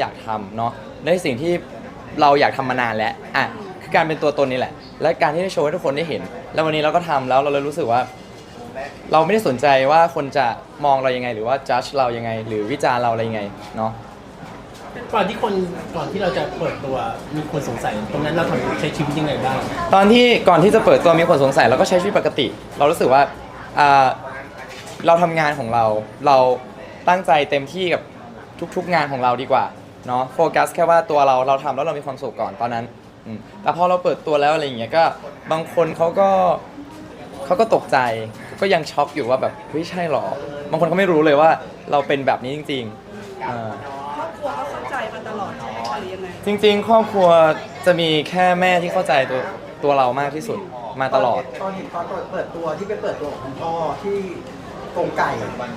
อยากทำเนาะในสิ่งที่เราอยากทำมานานแล้วอะคือการเป็นตัวตนนี่แหละ และการที่ได้โชว์ให้ทุกคนได้เห็น แล้ววันนี้เราก็ทำแล้วเราเลยรู้สึกว่า เราไม่ได้สนใจว่าคนจะมองเรายังไง หรือว่า judge เรายังไง หรือวิจารณ์เราอะไรยังไงเนาะก่อนที่คนก่อนที่เราจะเปิดตัวมีคนสงสัย ตรงนั้นเราทำใช้ชีวิตยังไงบ้างตอนที่ก่อนที่จะเปิดตัวมีคนสงสัยเราก็ใช้ชีวิตปกติ เรารู้สึกว่าอ่าเราทำงานของเราเราตั้งใจเต็มที่กับทุกๆงานของเราดีกว่า เนาะโฟกัสแค่ว่าตัวเราเราทำแล้วเรามีความสุขก่อนตอนนั้นอืมแต่พอเราเปิดตัวแล้วอะไรอย่างเงี้ยก็บางคนเขาก็เขาก็ตกใจก็ยังช็อกอยู่ว่าแบบเฮ้ยใช่หรอ บางคนเขาไม่รู้เลยว่าเราเป็นแบบนี้จริงๆอ่า ครอบครัวก็เข้าใจมาตลอดใช่ไหมคะหรือยังไง จริงๆ ครอบครัวจะมีแค่แม่ที่เข้าใจตัวตัวเรามากที่สุดมาตลอด ตอนเห็นตอนเปิดตัวที่ไปเปิดตัวของคุณพ่อที่กรงไก่ มัน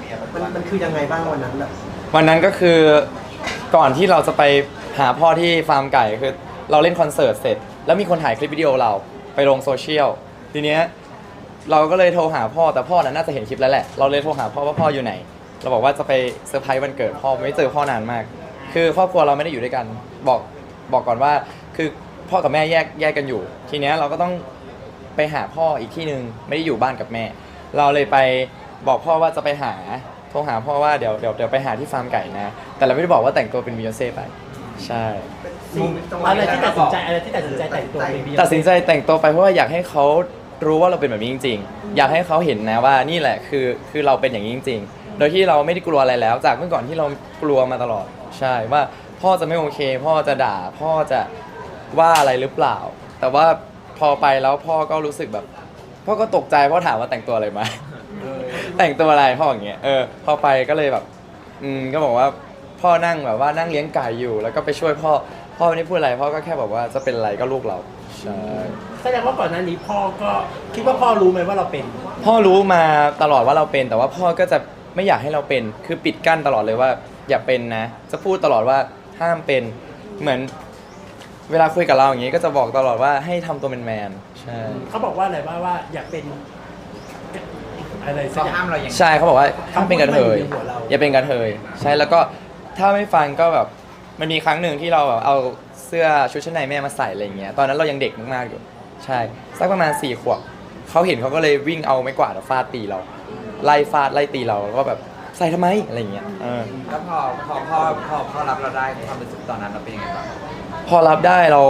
มันคือยังไงบ้างวันนั้นแบบวันนั้นก็คือ ก่อนที่เราจะไปหาพ่อที่ฟาร์มไก่คือเราเล่นคอนเสิร์ตเสร็จ แล้วมีคนถ่ายคลิปวิดีโอเราไปลงโซเชียลทีเนี้ยเราก็เลยโทรหาพ่อแต่พ่อนั้นน่าจะเห็นคลิปแล้วแหละเราเลยโทรหาพ่อว่าพ่ออยู่ไหน เราบอกว่าจะไปเซอร์ไพรส์วันเกิดพ่อไม่เจอพ่อนานมาก คือครอบครัวเราไม่ได้อยู่ด้วยกันบอกบอกก่อนว่าคือพ่อกับแม่แยกแยกกันอยู่ ทีเนี้ยเราก็ต้องไปหาพ่ออีกที่หนึ่งไม่ได้อยู่บ้านกับแม่ เราเลยไปบอกพ่อว่าจะไปหา โทรหาพ่อว่าเดี๋ยวเดี๋ยวเดี๋ยวไปหาที่ฟาร์มไก่นะ แต่เราไม่ได้บอกว่าแต่งตัวเป็นบิยอนเซ่ไป ใช่เป็นซีนจังหวะอะไรที่ตัดสินใจอะไรที่ตัดสินใจแต่งตัวเป็นบีตัดสินใจแต่งตัวไปเพราะว่าอยากให้เขารู้ว่าเราเป็นแบบนี้จริง ๆ อยากให้เขาเห็นนะว่านี่แหละคือคือเราเป็นอย่างนี้จริง ๆ โดยที่เราไม่ได้กลัวอะไรแล้ว จากเมื่อก่อนที่เรากลัวมาตลอด ใช่ว่าพ่อจะไม่โอเค พ่อจะด่าพ่อจะว่าอะไรหรือเปล่า แต่ว่าพอไปแล้วพ่อก็รู้สึกแบบพ่อก็ตกใจพ่อถามว่าแต่งตัวอะไรมา แต่งตัวอะไรพ่ออย่างเงี้ยเออพอไปก็เลยแบบ อืมก็บอกว่าพ่อนั่งแบบว่านั่งเลี้ยงไก่อยู่ แล้วก็ไปช่วยพ่อพ่อไม่ได้พูดอะไรพ่อก็แค่บอกว่าจะเป็นอะไรก็ลูกเราใช่แสดงว่าก่อนหน้านี้พ่อก็คิดว่าพ่อรู้ไหมว่าเราเป็น พ่อรู้มาตลอดว่าเราเป็น แต่ว่าพ่อก็จะไม่อยากให้เราเป็น คือปิดกั้นตลอดเลยว่า อย่าเป็นนะ จะพูดตลอดว่าห้ามเป็นเหมือน เวลาคุยกับเราอย่างงี้ก็จะบอกตลอดว่าให้ทำตัวเป็นแมนใช่เขาบอกว่าอะไรว่าว่าอยากเป็น อะไรสักอย่างห้ามเราอย่างใช่เขาบอกว่าห้ามเป็นกระเทยคำพูดมันอยู่ในหัวเรา อย่าเป็นกระเทยใช่แล้วก็ถ้าไม่ฟังก็แบบมันมีครั้งหนึ่งที่เราแบบเอาเสื้อชุดชั้นในแม่มาใส่อะไรอย่างเงี้ยตอนนั้นเรายังเด็กมากๆอยู่ใช่สักประมาณสี่ขวบเขาเห็นเขาก็เลยวิ่งเอาไม้กวาดมาฟาดตีเรา ไล่ฟาดไล่ตีเราแล้วก็แบบใส่ทำไมอะไรอย่างเงี้ยเออ แล้วพอพอพ่อพอพ่อรับเราได้ความรู้สึกตอนนั้นเราเป็นยังไงบ้าง พอรับได้เรา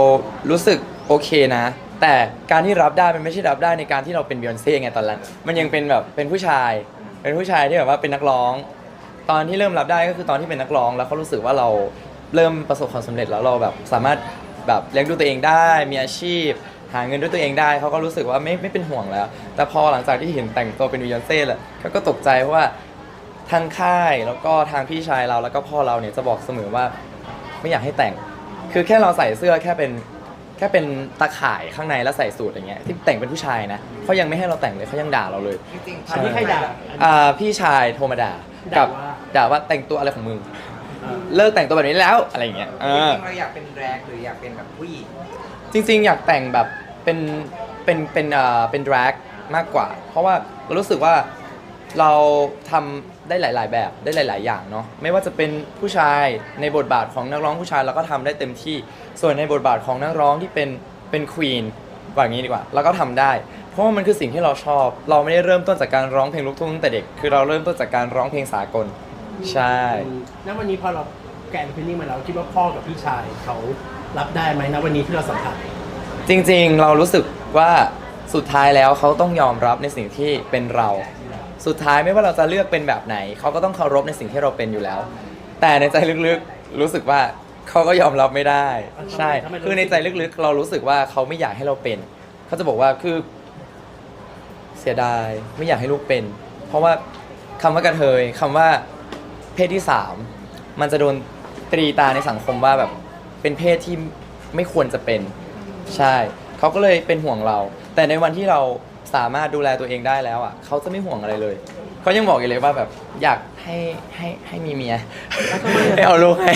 รู้สึกโอเคนะ แต่การที่รับได้มันไม่ใช่รับได้ในการที่เราเป็นบิยอนเซ่ไงตอนนั้นมันยังเป็นแบบเป็นผู้ชาย เป็นผู้ชายที่แบบว่าเป็นนักร้อง ตอนที่เริ่มรับได้ก็คือตอนที่เป็นนักร้อง แล้วเขารู้สึกว่าเราเริ่มประสบความสำเร็จแล้วเราแบบสามารถแบบเลี้ยงดูตัวเองได้ มีอาชีพ หาเงินด้วยตัวเองได้เขาก็รู้สึกว่าไม่ไม่เป็นห่วงแล้ว แต่พอหลังจากที่เห็นแต่งตัวเป็นบิยอนเซ่แหละเขาก็ตกใจเพราะว่าทางค่ายแล้วก็ทางพี่ชายเราแล้วก็พ่อเราเนี่ยจะบอกเสมอว่า ไม่อยากให้แต่ง คือแค่เราใส่เสื้อแค่เป็น แค่เป็นตาข่ายข้างในแล้วใส่สูทอย่างเงี้ยที่แต่งเป็นผู้ชายนะเขายังไม่ให้เราแต่งเลยเขายังด่าเราเลยจริงๆอันนี้ใครด่า อ่าพี่ชายโทรมาด่าด่ากับว่าด่าว่าแต่งตัวอะไรของมึงอ่าเลิกแต่งตัวแบบนี้แล้วอะไรอย่างเงี้ยเอจอ ริงๆเราอยากเป็นแรกหรืออยากเป็นแบบผู้หญิงจริงๆ อยากแต่งแบบเป็นเป็นเป็นอ่าเป็นดรากมากกว่า เพราะว่าเรารู้สึกว่า เราทำได้หลาย ๆ แบบได้หลาย ๆ อย่างเนาะไม่ว่าจะเป็นผู้ชายในบทบาทของนักร้องผู้ชายเราก็ทำได้เต็มที่ ส่วนในบทบาทของนักร้องที่เป็นเป็นควีนว่าอย่างนี้ดีกว่าเราก็ทำได้ เพราะว่ามันคือสิ่งที่เราชอบ เราไม่ได้เริ่มต้นจากการร้องเพลงลูกทุ่งตั้งแต่เด็กคือเราเริ่มต้นจากการร้องเพลงสากล ใช่แล้ววันนี้พอเราแกนฟินนิ่งมาแล้วคิดว่าพ่อกับพี่ชายเขารับได้ไหมนะวันนี้ที่เราสัมผัสจริงๆ เรารู้สึกว่าสุดท้ายแล้วเขาต้องยอมรับในสิ่งที่เป็นเรา สุดท้ายไม่ว่าเราจะเลือกเป็นแบบไหน เขาก็ต้องเคารพในสิ่งที่เราเป็นอยู่แล้ว แต่ในใจลึกๆรู้สึกว่าเขาก็ยอมรับไม่ได้ ใช่ คือในใจลึกๆ เรารู้สึกว่าเขาไม่อยากให้เราเป็น เขาจะบอกว่าคือ เสียดายไม่อยากให้ลูกเป็น เพราะว่าคำว่ากระเทยคำว่าเพศที่สามมันจะโดนตรีตาในสังคมว่าแบบเป็นเพศที่ไม่ควรจะเป็น ใช่ เขาก็เลยเป็นห่วงเรา แต่ในวันที่เรา สามารถดูแลตัวเองได้แล้วอะเขาจะไม่ห่วงอะไรเลยเขายังบอกอยู่เลยว่าแบบอยากให้ให้ให้มีเมียให้เอาลูกให้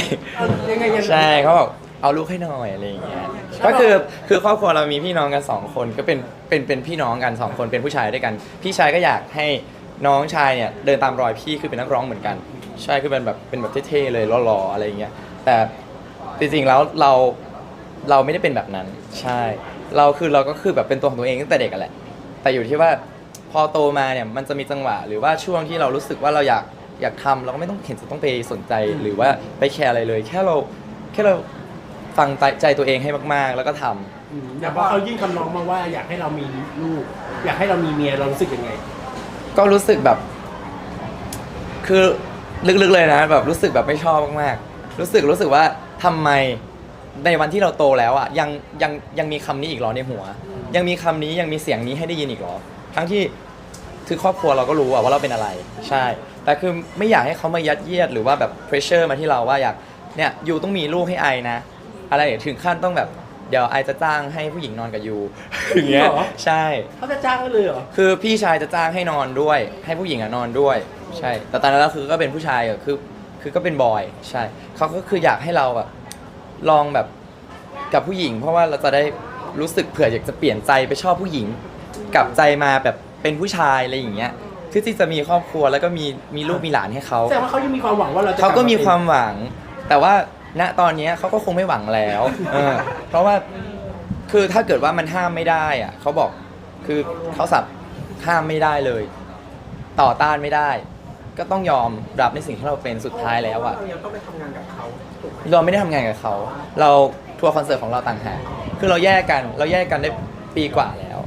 ยังไงยังไง ใช่เขาบอกเอาลูกให้หน่อยอะไรอย่างเงี้ยก็คือคือครอบครัวเรามีพี่น้องกันสองคนก็เป็นเป็นเป็นพี่น้องกันสองคนเป็นผู้ชายด้วยกัน พี่ชายก็อยากให้น้องชายเนี่ยเดินตามรอยพี่คือเป็นนักร้องเหมือนกัน ใช่คือเป็นแบบเป็นแบบเท่ๆเลยหล่อๆอะไรอย่างเงี้ยแต่จริงๆแล้วเราเราไม่ได้เป็นแบบนั้น ใช่ เราคือเราก็คือแบบเป็นตัวของตัวเองตั้งแต่เด็กกันแหละ แต่อยู่ที่ว่าพอโตมาเนี่ยมันจะมีจังหวะ หรือว่าช่วงที่เรารู้สึกว่าเราอยากอยากทำเราก็ไม่ต้องเห็นจะต้องไปสนใจหรือว่าไปแคร์อะไรเลย แค่เราแค่เราฟังใจใจตัวเองให้มากๆ แล้วก็ทำ อืมแต่พอเขายื่นคำร้องมาว่าอยากให้เรามีลูก อยากให้เรามีเมียเรารู้สึกยังไง ก็รู้สึกแบบ คือลึกๆเลยนะ แบบรู้สึกแบบไม่ชอบมากๆ รู้สึกรู้สึกว่าทำไม ในวันที่เราโตแล้วอะยังยังยังมีคำนี้อีกเหรอในหัว ยังมีคำนี้ยังมีเสียงนี้ให้ได้ยินอีกเหรอ ทั้งที่คือครอบครัวเราก็รู้อะว่าเราเป็นอะไร ใช่ แต่คือไม่อยากให้เขามายัดเยียดหรือว่าแบบ pressure มาที่เราว่าอยากเนี่ยยูต้องมีลูกให้ไอนะ อะไรถึงขั้นต้องแบบเดี๋ยวไอจะจ้างให้ผู้หญิงนอนกับยูอย่างเงี้ยเหรอ ใช่ เขาจะจ้างกันเลยเหรอ คือพี่ชายจะจ้างให้นอนด้วย ให้ผู้หญิงอะนอนด้วย ใช่ แต่ตอนนั้นแล้วคือก็เป็นผู้ชายอะคือ คือก็เป็นบอย ใช่ เขาก็คืออยากให้เราแบบ ลองแบบกับผู้หญิง เพราะว่าเราจะได้รู้สึกเผื่ออยากจะเปลี่ยนใจไปชอบผู้หญิง กลับใจมาแบบเป็นผู้ชายอะไรอย่างเงี้ยคือที่จะมีครอบครัวแล้วก็มีมีลูกมีหลานให้เขาแสดงว่าเขายังมีความหวังว่าเราจะเขาก็มีลับความหวัง แต่ว่าณตอนเนี้ยเขาก็คงไม่หวังแล้วเออเพราะว่าคือถ้าเกิดว่ามันห้ามไม่ได้อะเขาบอกคือเขาสับห้ามไม่ได้เลย ต่อต้านไม่ได้ ก็ต้องยอมรับในสิ่งที่เราเป็นสุดท้ายแล้วอะเรายังต้องไปทำงานกับเขาถูกไหม เราไม่ได้ทำงานกับเขา เราทัวร์คอนเสิร์ตของเราต่างหากคือเราแยกกัน เราแยกกันได้ปีกว่าแล้ว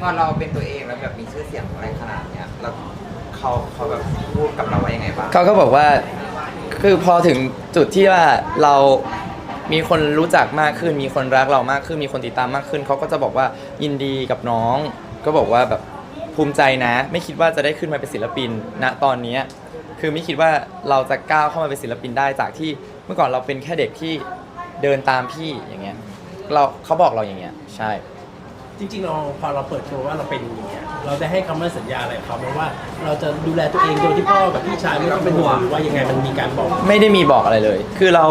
พอเราเป็นตัวเองแล้วแบบมีชื่อเสียงอะไรขนาดเนี้ยแล้วเขาเขาแบบพูดกับเราว่ายังไงบ้างเขาก็บอกว่าคือพอถึงจุดที่ว่าเรามีคนรู้จักมากขึ้น มีคนรักเรามากขึ้น มีคนติดตามมากขึ้น เขาก็จะบอกว่ายินดีกับน้อง ก็บอกว่าแบบภูมิใจนะ ไม่คิดว่าจะได้ขึ้นมาเป็นศิลปินณตอนเนี้ย คือไม่คิดว่าเราจะก้าวเข้ามาเป็นศิลปินได้จากที่เมื่อก่อนเราเป็นแค่เด็กที่เดินตามพี่อย่างเงี้ยเราเขาบอกเราอย่างเงี้ยใช่ จริงๆเราพอเราเปิดตัวว่าเราเป็นอย่างเงี้ยเราจะให้คำมั่นสัญญาอะไรกับเขาไหมว่า เราจะดูแลตัวเองโดยที่พ่อกับพี่ชายไม่ต้องเป็นห่วงหรือว่ายังไงมันมีการบอก ไม่ได้มีบอกอะไรเลย คือเรา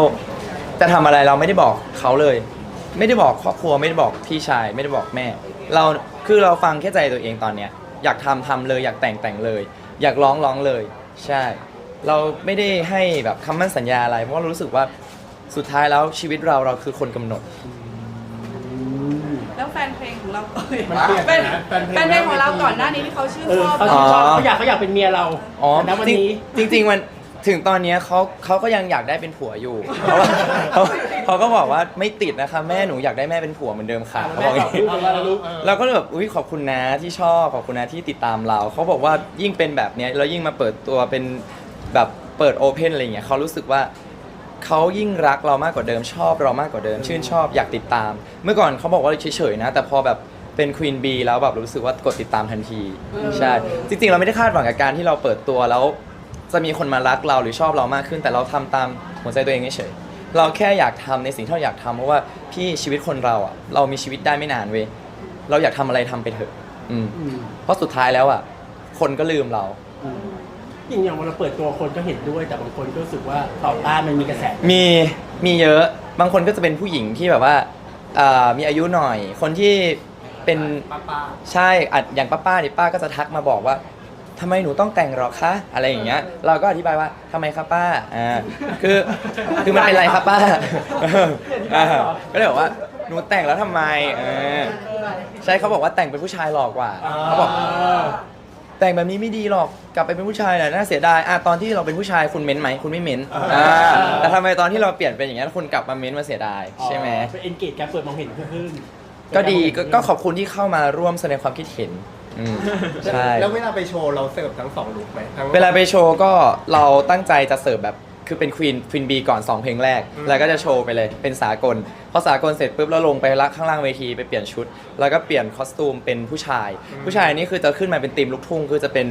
จะทำอะไรเราไม่ได้บอกเขาเลย ไม่ได้บอกครอบครัวไม่ได้บอกพี่ชาย ไม่ได้บอกแม่ เราคือเราฟังแค่ใจตัวเองตอนเนี้ยอยากทำทำเลย อยากแต่งแต่งเลย อยากร้องร้องเลย ใช่ เราไม่ได้ให้แบบคำมั่นสัญญาอะไร เพราะว่าเรารู้สึกว่าสุดท้ายแล้วชีวิตเราเราคือคนกำหนด แล้วแฟนเพลงของเราเอ้ยมันเปลี่ยนเป็นนะแฟนเพลง แฟนเพลงของเราก่อนหน้านี้ที่เขาชื่นเอชออบเขาชื่นชอบอ๋อเขาอยากเขาอยากเป็นเมียเราอ๋อแต่ณวันนี้ จริงจริงๆมัน ถึงตอนเนี้ยเขาเขาก็ยังอยากได้เป็นผัวอยู่ เพราะว่าเขาเขาก็บอกว่าไม่ติดนะคะแม่หนูอยากได้แม่เป็นผัวเหมือนเดิมค่ะเขาบอกอย่างนี้เราก็เลยแบบอุ้ยขอบคุณนะที่ชอบขอบคุณนะที่ติดตามเรา เขาบอกว่ายิ่งเป็นแบบเนี้ยแล้วยิ่งมาเปิดตัวเป็นแบบเปิดโอเพนอะไรเงี้ยเขารู้สึกว่าเขายิ่งรักเรามากกว่าเดิมชอบเรามากกว่าเดิม ชื่นชอบอยากติดตาม เมื่อก่อนเขาบอกว่าเฉยๆนะ แต่พอแบบเป็นควีนบีแล้วแบบรู้สึกว่ากดติดตามทันทีใช่จริงๆเราไม่ได้คาดหวังกับการที่เราเปิดตัวแล้ว จะมีคนมารักเราหรือชอบเรามากขึ้น แต่เราทำตามหัวใจตัวเองเฉยๆเราแค่อยากทำในสิ่งที่เราอยากทำเพราะว่าพี่ชีวิตคนเราอะเรามีชีวิตได้ไม่นานเว้ยเราอยากทำอะไรทำไปเถอะอืมอืม เพราะสุดท้ายแล้วอะ คนก็ลืมเราอืมอย่างอย่างเวลาเปิดตัวคนก็เห็นด้วย แต่บางคนก็รู้สึกว่าต่อต้านมันมีกระแส มีมีเยอะบางคนก็จะเป็นผู้หญิงที่แบบว่าอ่ามีอายุหน่อย คนที่เป็นป้าป้าใช่อะอย่างป้าป้าๆนี่ป้าก็จะทักมาบอกว่า ทำไมหนูต้องแต่งหรอคะอะไรอย่างเงี้ย เราก็อธิบายว่าทำไมคะป้าอ่าคือคือมันเป็นไรครับป้าอ่าก็เลยบอกว่าหนูแต่งแล้วทำไมเออใช่เขาบอกว่าแต่งเป็นผู้ชายหลอกกว่าเขาบอก แต่งแบบนี้ไม่ดีหรอกกลับไปเป็นผู้ชายน่ะน่าเสียดายอะตอนที่เราเป็นผู้ชายคุณเม้นไหมคุณไม่เม้นอ่าแต่ทำไมตอนที่เราเปลี่ยนเป็นอย่างนี้ยคุณกลับมาเม้นมาเสียดายใช่ไหม เป็นเอนเกจการเปิดมองเห็นขึ้นก็ดีก็ก็ขอบคุณที่เข้ามาร่วมแสดงความคิดเห็น อืมใช่ แล้วเวลาไปโชว์เราเสิร์ฟทั้งสองลุคไหมทั้ง เวลาไปโชว์ก็เราตั้งใจจะเสิร์ฟแบบคือเป็นควีนควีนบีก่อน 2 เพลงแรกแล้วก็จะโชว์ไปเลยเป็นสากล พอสากลเสร็จปุ๊บแล้วลงไปละข้างล่างเวทีไปเปลี่ยนชุด แล้วก็เปลี่ยนคอสตูมเป็นผู้ชาย ผู้ชายนี่คือจะขึ้นมาเป็นธีมลูกทุ่งคือจะเป็น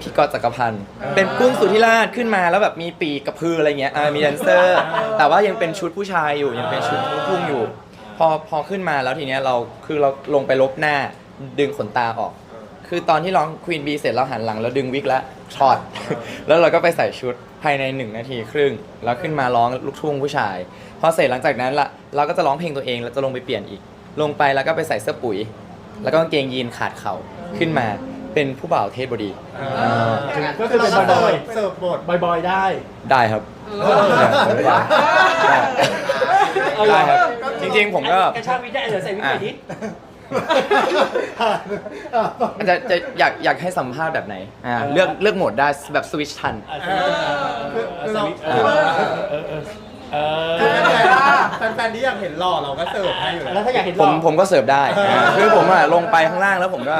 พี่กอตจักรพันธ์เป็นกุ้งสุธิราชขึ้นมาแล้วแบบมีปีกกระพืออะไรเงี้ยอ่ามีแดนเซอร์ แต่ว่ายังเป็นชุดผู้ชายอยู่ยังเป็นชุดลูกทุ่งอยู่ พอพอขึ้นมาแล้วทีเนี้ยเราคือเราลงไปลบหน้าดึงขนตาออก คือตอนที่ร้อง Queen Bee เสร็จเราหันหลังแล้วดึงวิกแล้วถอด แล้วเราก็ไปใส่ชุดภายในหนึ่งนาทีครึ่ง แล้วขึ้นมาร้องลูกทุ่งผู้ชาย พอเสร็จหลังจากนั้นละเราก็จะร้องเพลงตัวเองแล้วจะลงไปเปลี่ยนอีก ลงไปแล้วก็ไปใส่เสื้อปุ๋ย แล้วก็กางเกงยีนขาดเข่าขึ้นมาเป็นผู้บ่าวเทพบดีอ่าก็คือเป็นบอยเสิร์ฟบทบอยบอยๆได้ ได้ครับเออได้ได้ครับจริงๆผมก็กระชากวิทย์ได้เดี๋ยวใส่วิกไปดิ จะจะอยากอยากให้สัมภาษณ์แบบไหนอ่าเลือกเลือกโหมดได้แบบสวิตชทัน อะคือเราเออเออเออเออคือแฟนๆที่อยากเห็นหล่อเราก็เสิร์ฟให้อยู่แล้แล้ววถ้าอยากเห็นผมหล่อผมก็เสิร์ฟได้อ่าคือผมอะลงไปข้างล่างแล้วผมก็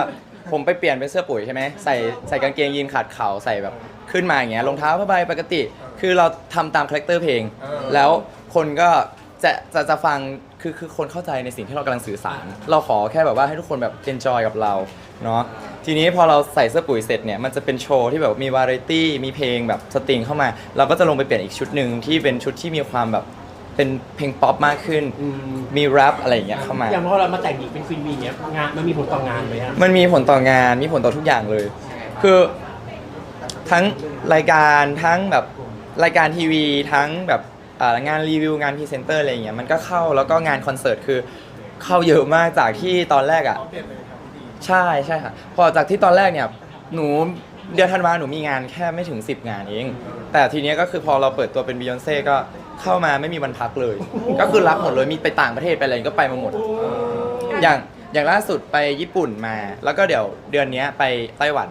ผมไปเปลี่ยนเป็นเสื้อปุ๋ยใช่ไหมใส่ใส่กางเกงยีนขาดเข่าใส่แบบขึ้นมาอย่างเงี้ยรองเท้าผ้าใบปกติ คือเราทำตามคาแรคเตอร์เพลง แล้วคนก็จะจะจะฟัง คือคือคนเข้าใจในสิ่งที่เรากำลังสื่อสาร เราขอแค่แบบว่าให้ทุกคนแบบเอนจอยกับเราเนาะทีนี้พอเราใส่เสื้อปุ๋ยเสร็จเนี่ยมันจะเป็นโชว์ที่แบบมีวาไรตี้มีเพลงแบบสตริงเข้ามา เราก็จะลงไปเปลี่ยนอีกชุดหนึ่งที่เป็นชุดที่มีความแบบเป็นเพลงป๊อปมากขึ้น อืม มีแรปอะไรอย่างเงี้ยเข้ามา อย่างพอเรามาแต่งหญิงเป็นควีนวีเนี้ยงานมันมีผลต่องานไหมฮะ มันมีผลต่องาน มีผลต่อทุกอย่างเลย คือทั้งรายการทั้งแบบรายการทีวีทั้งแบบ อ่างานรีวิวงานพรีเซนเตอร์อะไรอย่างเงี้ยมันก็เข้าแล้วก็งานคอนเสิร์ตคือเข้าเยอะมากจากที่ตอนแรกอะเปลี่ยนเลยครับพี่ดีใช่ใช่ค่ะพอจากที่ตอนแรกเนี่ยหนูเดือนธันวาหนูมีงานแค่ไม่ถึง 10 งานเอง แต่ทีเนี้ยก็คือพอเราเปิดตัวเป็นบิยอนเซ่ก็เข้ามาไม่มีวันพักเลย ก็คือรับหมดเลยมีไปต่างประเทศไปอะไรก็ไปมาหมด อย่างอย่างล่าสุดไปญี่ปุ่นมา แล้วก็เดี๋ยวเดือนเนี้ยไปไต้หวัน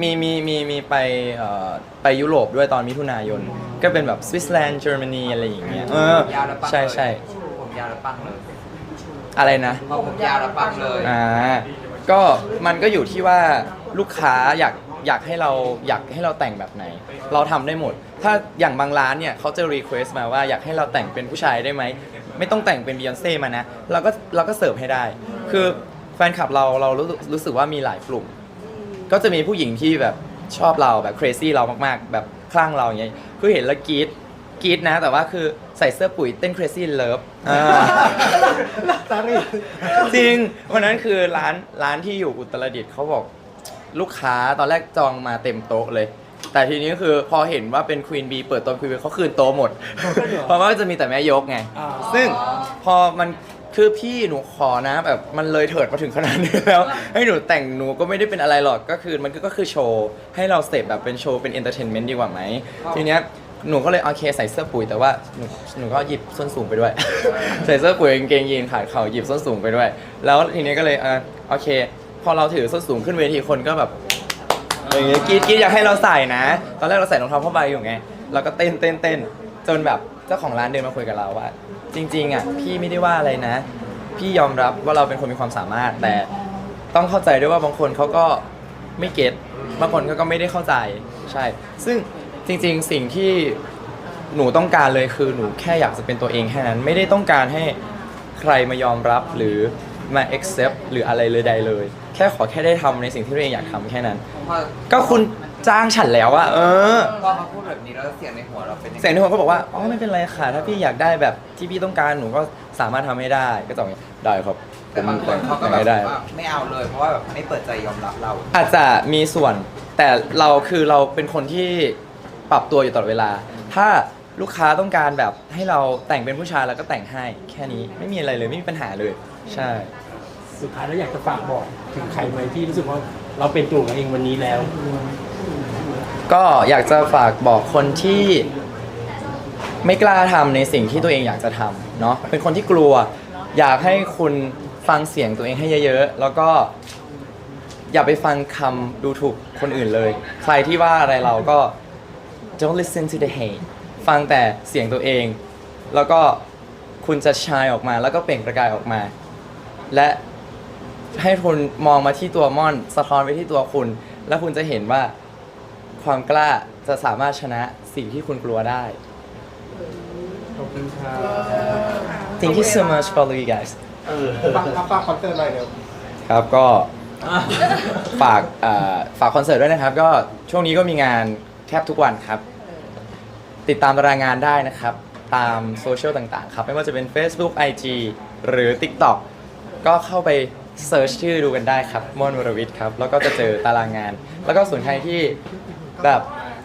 มีมีมีมีไปเอ่อไปยุโรปด้วยตอนมิถุนายน ก็เป็นแบบสวิตเซอร์แลนด์เยอรมนีอะไรอย่างเงี้ยเออยาวแล้วปังใช่ใช่ผมยาวแล้วปังเลยอะไรนะ พอผมยาวแล้วปังเลยอ่าก็มันก็อยู่ที่ว่าลูกค้าอยากอยากให้เราอยากให้เราแต่งแบบไหน เราทำได้หมด ถ้าอย่างบางร้านเนี่ยเขาจะรีเควสมาว่าอยากให้เราแต่งเป็นผู้ชายได้ไหม ไม่ต้องแต่งเป็นบียอนเซ่มานะเราก็เราก็เสิร์ฟให้ได้ คือแฟนคลับเราเรารู้สึกรู้สึกว่ามีหลายกลุ่ม ก็จะมีผู้หญิงที่แบบชอบเราแบบ crazy เรามากๆ แบบคลั่งเราอย่างเงี้ยคือเห็นแล้วกรี๊ดกรี๊ดนะ แต่ว่าคือใส่เสื้อปุ๋ยเต้น crazy love อ่าจริงวันนั้นคือร้านร้านที่อยู่อุตรดิตถ์เขาบอกลูกค้าตอนแรกจองมาเต็มโต๊ะเลย แต่ทีนี้คือพอเห็นว่าเป็นควีนบีเปิดตัวควีนบีเขาคืนโต๊ะหมด เพราะว่าจะมีแต่แม่ยกไงอ่าซึ่งพอมัน คือพี่หนูขอนะแบบมันเลยเถิดมาถึงขนาดนี้แล้ว ให้หนูแต่งหนูก็ไม่ได้เป็นอะไรหรอกก็คือมันก็ก็คือโชว์ ให้เราเสพแบบเป็นโชว์เป็นเอนเตอร์เทนเมนต์ดีกว่าไหมทีเนี้ยหนูก็เลยโอเคใส่เสื้อปุ๋ยแต่ว่าหนูหนูก็หยิบส้นสูงไปด้วย ใส่เสื้อปุ๋ยกางเกงยีนขาดเข่าหยิบส้นสูงไปด้วย แล้วทีนี้ก็เลยเออโอเค พอเราถือส้นสูงขึ้นเวทีคนก็แบบอย่างเงี้ยกรีดกรีดอยากให้เราใส่นะ ตอนแรกเราใส่รองเท้าผ้าใบอยู่ไงเราก็เต้นเต้นเต้นจนแบบ เจ้าของร้านเดินมาคุยกับเราว่า จริง ๆอะพี่ไม่ได้ว่าอะไรนะ พี่ยอมรับว่าเราเป็นคนมีความสามารถ แต่ต้องเข้าใจด้วยว่าบางคนเขาก็ไม่เก็ตบางคนเขาก็ไม่ได้เข้าใจใช่ ซึ่งจริง ๆ สิ่งที่หนูต้องการเลยคือหนูแค่อยากจะเป็นตัวเองแค่นั้นไม่ได้ต้องการให้ใครมายอมรับหรือมา accept หรืออะไรเลยใดเลย แค่ขอแค่ได้ทำในสิ่งที่ตัวเองอยากทำแค่นั้นพอก็คุณ จ้างฉันแล้วอะเออ พอเขาพูดแบบนี้แล้วเสียงในหัวเราเป็นยังไงเสียงที่ผมก็บอกว่า อ๋อไม่เป็นไรค่ะ ถ้าพี่อยากได้แบบที่พี่ต้องการหนูก็สามารถทำให้ได้ ก็ตอบอย่างนี้ได้ครับแต่บางคนเขาก็แบบไม่ได้ ว่าไม่เอาเลย เพราะว่าแบบไม่เปิดใจยอมรับเรา อาจจะมีส่วนแต่เราคือเราเป็นคนที่ปรับตัวอยู่ตลอดเวลา ถ้าลูกค้าต้องการแบบให้เราแต่งเป็นผู้ชายแล้วก็แต่งให้แค่นี้ไม่มีอะไรเลยไม่มีปัญหาเลย ใช่ สุดท้ายแล้วอยากจะฝากบอกถึงใครไหมที่รู้สึกว่าเราเป็นตัวของเราเองวันนี้แล้ว ก็อยากจะฝากบอกคนที่ไม่กล้าทำในสิ่งที่ตัวเองอยากจะทำเนาะเป็นคนที่กลัว อยากให้คุณฟังเสียงตัวเองให้เยอะๆ แล้วก็อย่าไปฟังคำดูถูกคนอื่นเลย ใครที่ว่าอะไรเราก็ don't listen to the hate ฟังแต่เสียงตัวเอง แล้วก็คุณจะชายออกมา แล้วก็เปล่งประกายออกมา และให้คุณมองมาที่ตัวม่อน สะท้อนไปที่ตัวคุณ แล้วคุณจะเห็นว่า ความกล้าจะสามารถชนะสิ่งที่คุณกลัวได้ ขอบคุณค่ะ Thank you so much for you guys ฝากฝากคอนเสิร์ตหน่อยเร็วครับก็ ฝากเอ่อฝากคอนเสิร์ตด้วยนะครับ ก็ช่วงนี้ก็มีงานแทบทุกวันครับ ติดตามตารางงานได้นะครับ ตามโซเชียลต่างๆ ครับ ไม่ว่าจะเป็น Facebook IG หรือ TikTok ก็เข้าไปเซิร์ชชื่อดูกันได้ครับมอนวรวิทย์ครับ แล้วก็จะเจอตารางงาน แล้วก็ส่วนใครที่ แบบ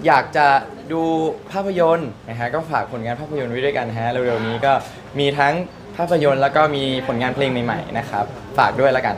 อยากจะดูภาพยนตร์นะฮะก็ฝากผลงานภาพยนตร์ไว้ด้วยกันนะฮะเร็วๆนี้ก็มีทั้งภาพยนตร์แล้วก็มีผลงานเพลงใหม่ๆนะครับ ฝากด้วยแล้วกัน